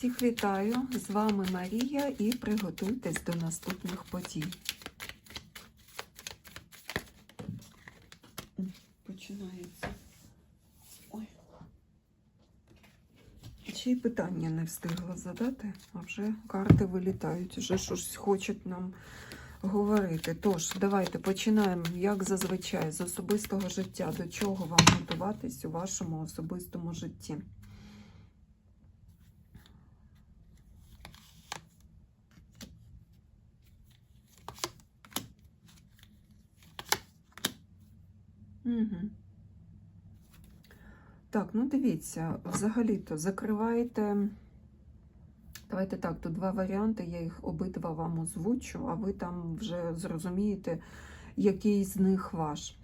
Всіх вітаю! З вами Марія і приготуйтесь до наступних подій. Починається. Ой. Ще й питання не встигла задати, а вже карти вилітають, вже щось хочуть нам говорити. Тож, давайте починаємо, як зазвичай, з особистого життя. До чого вам готуватись у вашому особистому житті? Угу. Так, ну дивіться, взагалі-то закриваєте. Давайте так, тут два варіанти, я їх обидва вам озвучу, а ви там вже зрозумієте, який з них ваш.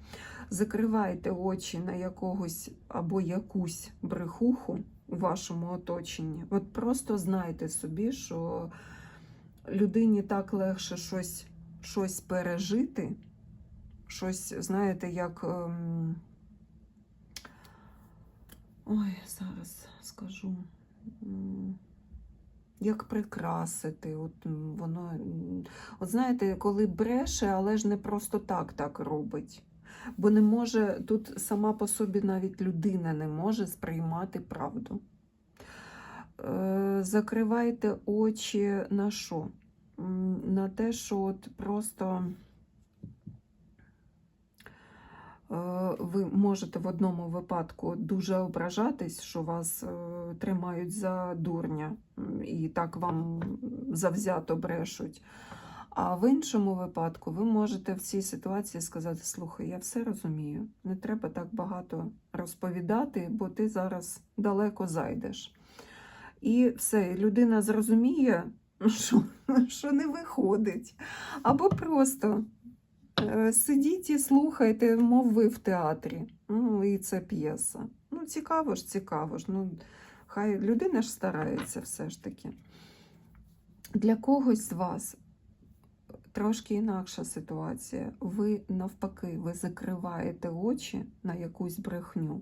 Закриваєте очі на якогось або якусь брехуху у вашому оточенні. От просто знайте собі, що людині так легше щось, щось пережити, щось, знаєте, як. ем, Ой, зараз скажу. Як прикрасити, от воно. От знаєте, коли бреше, але ж не просто так так робить. Бо не може, тут сама по собі навіть людина не може сприймати правду. Е, Закривайте очі на що? На те, що от просто. Е, Ви можете в одному випадку дуже ображатись, що вас е, тримають за дурня і так вам завзято брешуть. А в іншому випадку ви можете в цій ситуації сказати: слухай, я все розумію, не треба так багато розповідати, бо ти зараз далеко зайдеш. І все, людина зрозуміє, що, що не виходить. Або просто Е, Сидіть і слухайте, мов ви в театрі. Ну, і це п'єса. Ну, цікаво ж, цікаво ж. Ну, хай людина ж старається все ж таки. Для когось з вас трошки інакша ситуація. Ви навпаки, ви закриваєте очі на якусь брехню,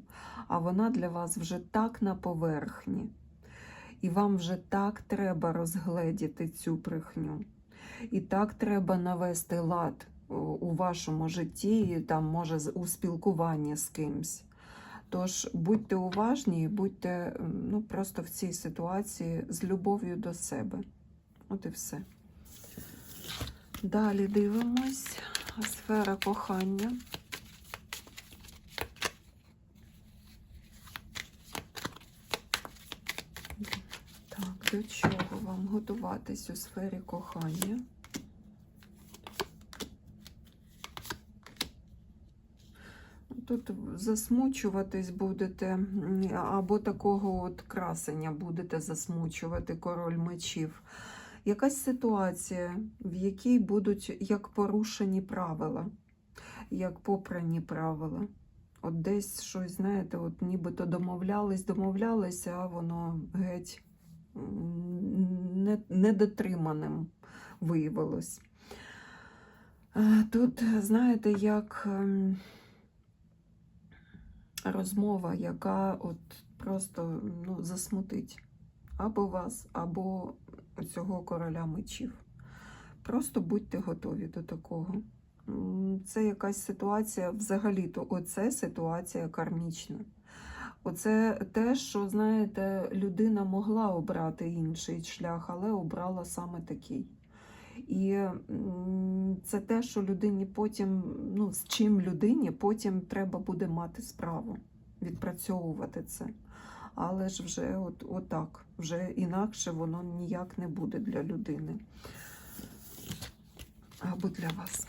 а вона для вас вже так на поверхні. І вам вже так треба розгледіти цю брехню. І так треба навести лад у- вашому житті, там, може, у спілкуванні з кимсь. Тож будьте уважні і будьте ну, просто в цій ситуації з любов'ю до себе. От і все. Далі дивимось. Сфера кохання. Так, до чого вам готуватись у сфері кохання? Тут засмучуватись будете, або такого от красення будете засмучувати король мечів. Якась ситуація, в якій будуть як порушені правила, як попрані правила. От десь щось, знаєте, от нібито домовлялись, домовлялися, а воно геть недотриманим виявилось. Е, Тут, знаєте, як. Розмова, яка от просто ну, засмутить або вас, або цього короля мечів. Просто будьте готові до такого. Це якась ситуація, взагалі-то, оце ситуація кармічна. Оце те, що, знаєте, людина могла обрати інший шлях, але обрала саме такий. І це те, що людині потім, ну, з чим людині потім треба буде мати справу, відпрацьовувати це. Але ж вже от, отак, вже інакше воно ніяк не буде для людини. Або для вас.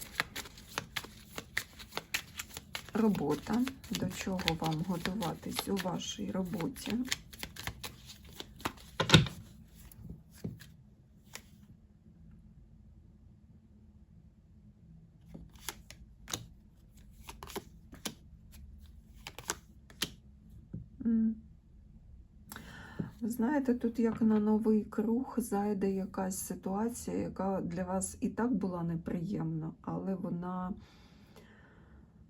Робота. До чого вам готуватись у вашій роботі? М. Ви знаєте, тут як на новий круг зайде якась ситуація, яка для вас і так була неприємна, але вона,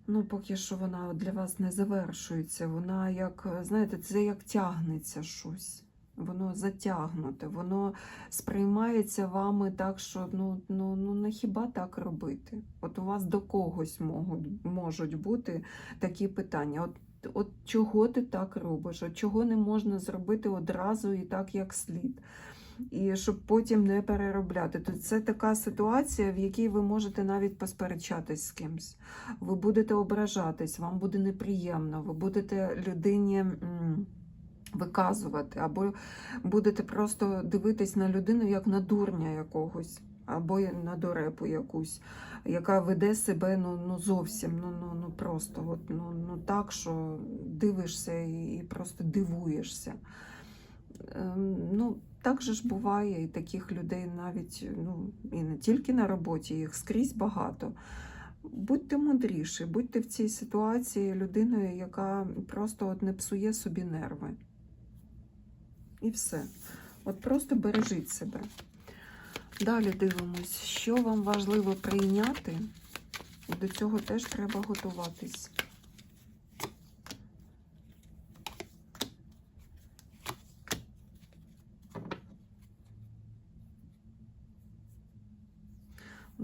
ну, поки що вона для вас не завершується. Вона як, знаєте, це як тягнеться щось. Воно затягнуте, воно сприймається вами так, що ну, ну, ну не хіба так робити? От у вас до когось можуть, можуть бути такі питання. От, от чого ти так робиш? От чого не можна зробити одразу і так, як слід? І щоб потім не переробляти. То це така ситуація, в якій ви можете навіть посперечатись з кимсь. Ви будете ображатись, вам буде неприємно, ви будете людині. Виказувати, або будете просто дивитись на людину як на дурня якогось, або на дурепу якусь, яка веде себе ну, ну зовсім ну, ну, ну просто от, ну, ну так, що дивишся і, просто дивуєшся. Ем, ну, так же ж буває, і таких людей навіть ну, і не тільки на роботі, їх скрізь багато. Будьте мудріші, будьте в цій ситуації людиною, яка просто от не псує собі нерви. І все. От просто бережіть себе. Далі дивимось, що вам важливо прийняти, і до цього теж треба готуватись.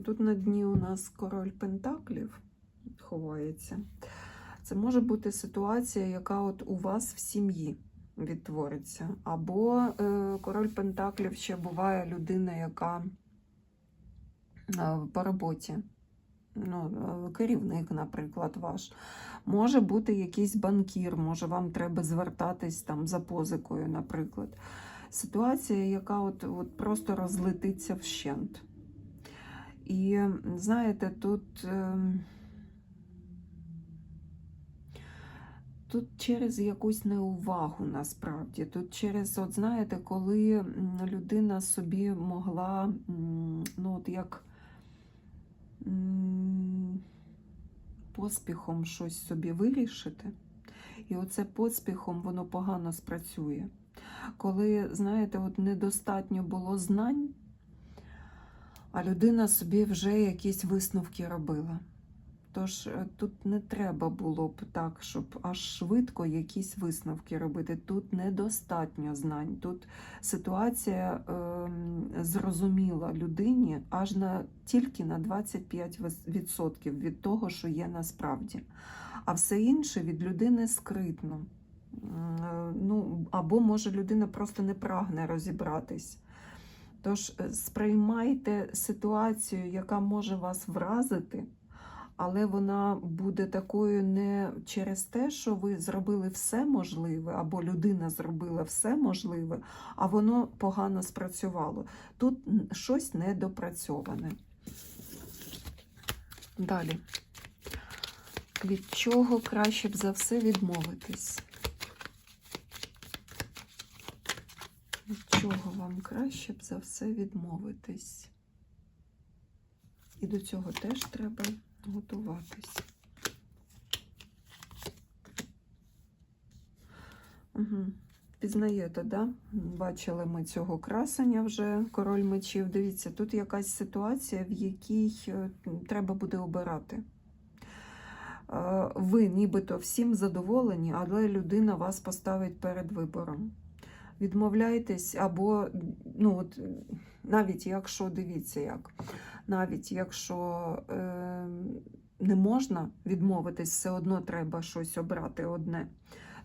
Тут на дні у нас король Пентаклів ховається. Це може бути ситуація, яка от у вас в сім'ї відтвориться. Або е, король Пентаклів ще буває людина, яка е, по роботі. Ну, е, керівник, наприклад, ваш. Може бути якийсь банкір, може вам треба звертатись там за позикою, наприклад. Ситуація, яка от, от просто розлетиться вщент. І знаєте, тут, тут через якусь неувагу насправді, тут через, от знаєте, коли людина собі могла, ну от як поспіхом щось собі вирішити, і оце поспіхом воно погано спрацює. Коли, знаєте, от недостатньо було знань, а людина собі вже якісь висновки робила. Тож е, тут не треба було б так, щоб аж швидко якісь висновки робити. Тут недостатньо знань. Тут ситуація е, зрозуміла людині аж на тільки на 25% від того, що є насправді. А все інше від людини скритно. Е, Ну, або може людина просто не прагне розібратись. Тож е, сприймайте ситуацію, яка може вас вразити, але вона буде такою не через те, що ви зробили все можливе, або людина зробила все можливе, а воно погано спрацювало. Тут щось недопрацьоване. Далі. Від чого краще б за все відмовитись? Від чого вам краще б за все відмовитись? І до цього теж треба готуватись. Угу. Пізнаєте, да? Бачили ми цього красення вже, король мечів. Дивіться, тут якась ситуація, в якій е, треба буде обирати. Е, Ви нібито всім задоволені, але людина вас поставить перед вибором відмовляйтесь, або ну от навіть якщо дивіться, як навіть якщо е, не можна відмовитись, все одно треба щось обрати одне.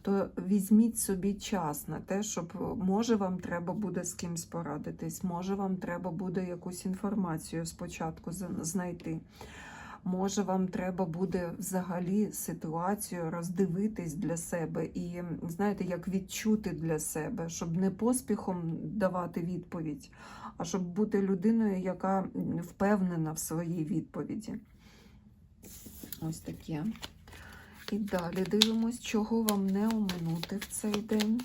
То візьміть собі час на те, щоб може вам треба буде з кимсь порадитись, може вам треба буде якусь інформацію спочатку знайти. Може, вам треба буде взагалі ситуацію роздивитись для себе і, знаєте, як відчути для себе, щоб не поспіхом давати відповідь, а щоб бути людиною, яка впевнена в своїй відповіді. Ось таке. І далі дивимось, чого вам не оминути в цей день.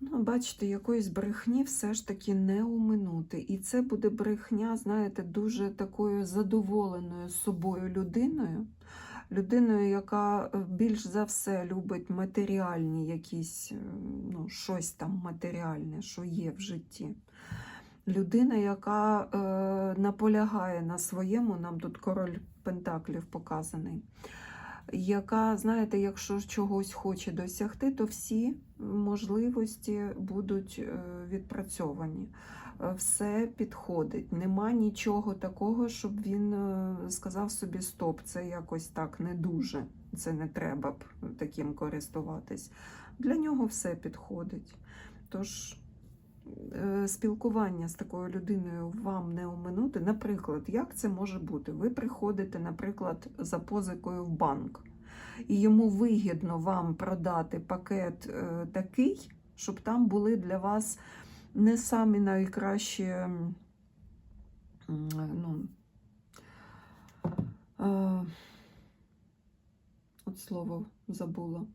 Ну, бачите, якоїсь брехні все ж таки не оминути. І це буде брехня, знаєте, дуже такою задоволеною собою людиною. Людиною, яка е, більш за все любить матеріальні якісь, е, ну, щось там матеріальне, що є в житті. людина, яка е, наполягає на своєму, нам тут король Пентаклів показаний, яка, знаєте, якщо чогось хоче досягти, то всі можливості будуть е, відпрацьовані. Е, Все підходить. Нема нічого такого, щоб він е, сказав собі стоп, це якось так не дуже. Це не треба б таким користуватись. Для нього все підходить. Тож спілкування з такою людиною вам не оминути. Наприклад, як це може бути? Ви приходите, наприклад, за позикою в банк, і йому вигідно вам продати пакет е, такий, щоб там були для вас не самі найкращі. Ну, е, от слово забула.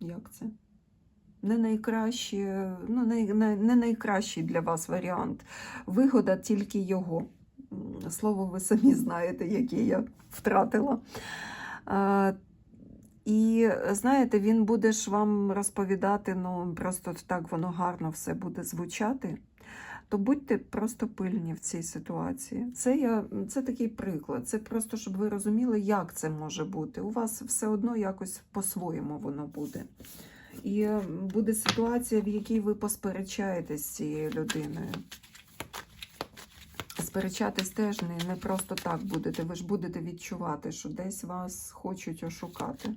Як це? Не найкращі, ну, не, не, не найкращий для вас варіант. Вигода тільки його. Слово ви самі знаєте, яке я втратила. А, і знаєте, він буде ж вам розповідати, ну просто так воно гарно все буде звучати. То будьте просто пильні в цій ситуації. Це я це такий приклад. Це просто щоб ви розуміли, як це може бути. У вас все одно якось по-своєму воно буде. І буде ситуація, в якій ви посперечаєтесь з цією людиною. Сперечатись теж не, не просто так будете. Ви ж будете відчувати, що десь вас хочуть ошукати.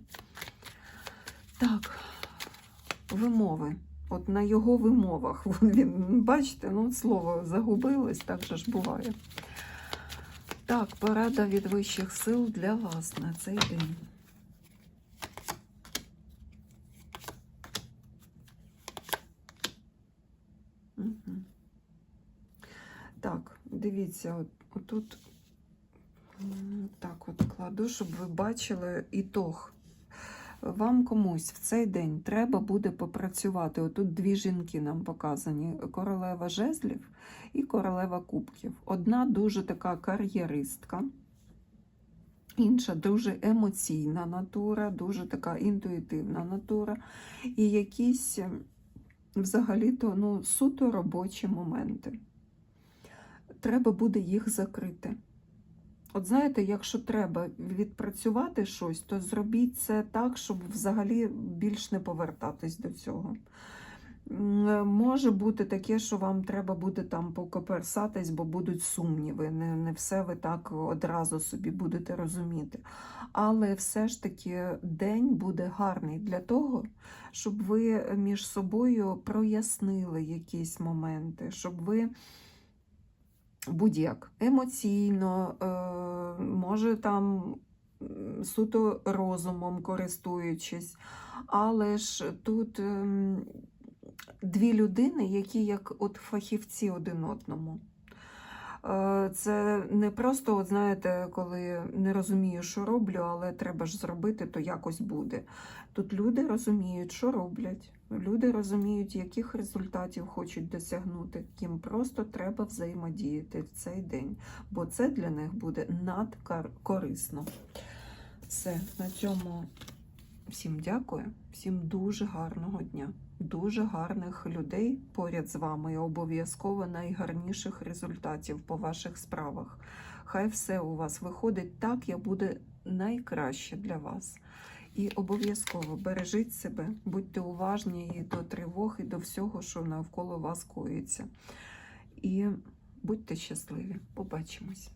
Так, вимови. От на його вимовах. Він, бачите, ну слово загубилось, так же ж буває. Так, порада від вищих сил для вас на цей день. Мгм. Так, дивіться, от, отут так от кладу, щоб ви бачили ітог. Вам комусь в цей день треба буде попрацювати. Отут дві жінки нам показані: королева жезлів і королева кубків. Одна дуже така кар'єристка, інша дуже емоційна натура, дуже така інтуїтивна натура. І якісь взагалі-то ну, суто робочі моменти. Треба буде їх закрити. От знаєте, якщо треба відпрацювати щось, то зробіть це так, щоб взагалі більш не повертатись до цього. Може бути таке, що вам треба буде там покоперсатись, бо будуть сумніви. Не, не все ви так одразу собі будете розуміти. Але все ж таки день буде гарний для того, щоб ви між собою прояснили якісь моменти, щоб ви будь-як емоційно, е, може там суто розумом користуючись, але ж тут ем, дві людини, які як от фахівці один одному. Е, Це не просто, от знаєте, коли не розумію, що роблю, але треба ж зробити, то якось буде. Тут люди розуміють, що роблять. Люди розуміють, яких результатів хочуть досягнути. Їм просто треба взаємодіяти в цей день, бо це для них буде надкорисно. Все, на цьому всім дякую, всім дуже гарного дня, дуже гарних людей поряд з вами і обов'язково найгарніших результатів по ваших справах. Хай все у вас виходить так, як буде найкраще для вас. І обов'язково бережіть себе, будьте уважні і до тривог, і до всього, що навколо вас коїться. І будьте щасливі. Побачимось.